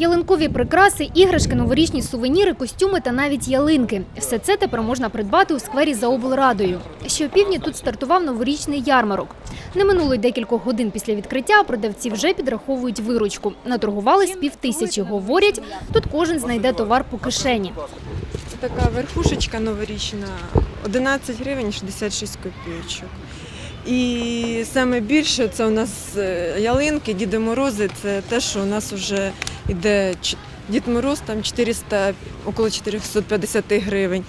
Ялинкові прикраси, іграшки, новорічні сувеніри, костюми та навіть ялинки. Все це тепер можна придбати у сквері за облрадою. Ще опівдні тут стартував новорічний ярмарок. Не минуло й декількох годин після відкриття, продавці вже підраховують виручку. Наторгували з півтисячі. Говорять, тут кожен знайде товар по кишені. Це така верхушечка новорічна, 11 гривень 66 копійочок. І саме більше це у нас е, ялинки, Діди Морози, це те, що у нас вже йде ч- Дід Мороз, там 400, около 450 гривень.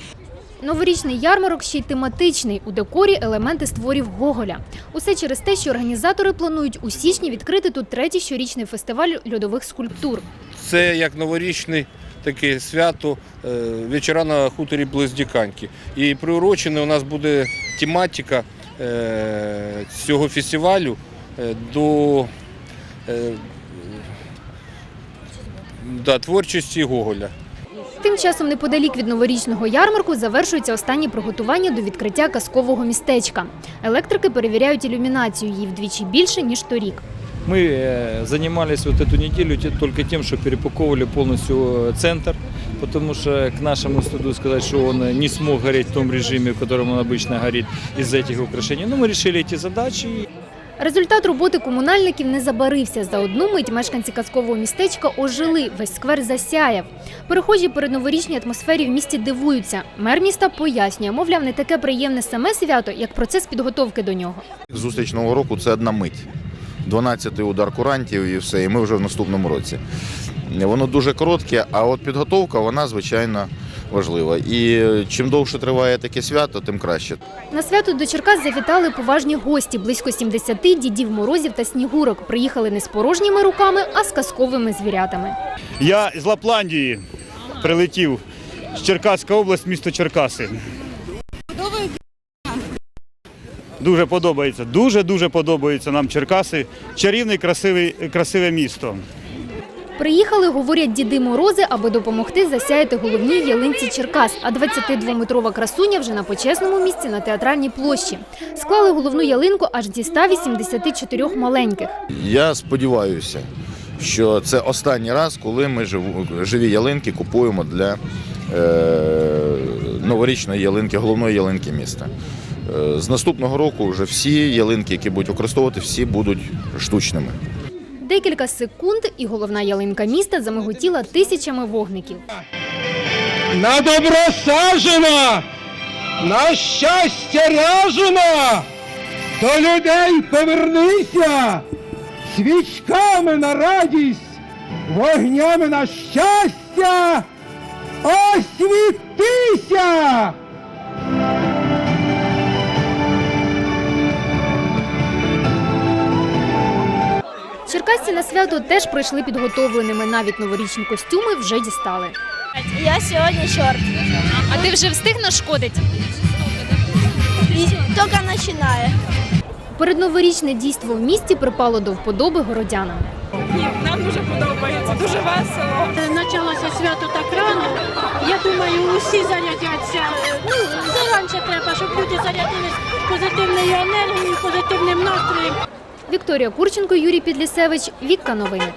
Новорічний ярмарок ще й тематичний. У декорі елементи створів Гоголя. Усе через те, що організатори планують у січні відкрити тут третій щорічний фестиваль льодових скульптур. Це як новорічне таке свято е, вечора на хуторі Близдіканьки. І приурочена у нас буде тематика е, цього фестивалю е, до да, творчості Гоголя. Тим часом неподалік від новорічного ярмарку завершуються останні приготування до відкриття казкового містечка. Електрики перевіряють ілюмінацію, її вдвічі більше, ніж торік. Мы э, занимались вот эту неделю те- только тем, что перепаковывали полностью э, центр, потому что к нашему стыду сказать, что он э, не смог гореть в том режиме, в котором он обычно горит из-за этих украшений. Но мы решили эти задачи Результат роботи комунальників не забарився. За одну мить мешканці казкового містечка ожили, весь сквер засяяв. Перехожі перед новорічній атмосфері в місті дивуються. Мер міста пояснює, мовляв, не таке приємне саме свято, як процес підготовки до нього. Зустріч нового року це одна мить. 12-й удар курантів і все, і ми вже в наступному році. Воно дуже коротке, а от підготовка, вона звичайно важлива. І чим довше триває таке свято, тим краще. На свято до Черкас завітали поважні гості, близько 70 дідів морозів та снігурок. Приїхали не з порожніми руками, а з казковими звірятами. Я з Лапландії прилетів з Черкаська область, місто Черкаси. Дуже подобається, дуже-дуже подобається нам Черкаси. Чарівне, красивий, красиве місто. Приїхали, говорять діди морози, аби допомогти засяяти головній ялинці Черкас. А 22-метрова красуня вже на почесному місці на театральній площі. Склали головну ялинку аж зі 184 маленьких. Я сподіваюся, що це останній раз, коли ми живі ялинки купуємо для е, новорічної ялинки, головної ялинки міста. Е, З наступного року вже всі ялинки, які будуть використовувати, всі будуть штучними. Декілька секунд, і головна ялинка міста замиготіла тисячами вогників. На добро сажена, на щастя ряжена, до людей повернися, свічками на радість, вогнями на щастя, освітися! Черкасці на свято теж прийшли підготовленими. Навіть новорічні костюми вже дістали. Я сьогодні чорт. А ти вже встиг нашкодити? Тільки починає. Передноворічне дійство в місті припало до вподоби городянам. Нам дуже подобається, дуже весело. Почалося свято так рано. Я думаю, усі зарядяться. Ну, заранче треба, щоб люди зарядились позитивною енергією, позитивним настроєм. Вікторія Курченко, Юрій Підлісевич, Вікка Новини.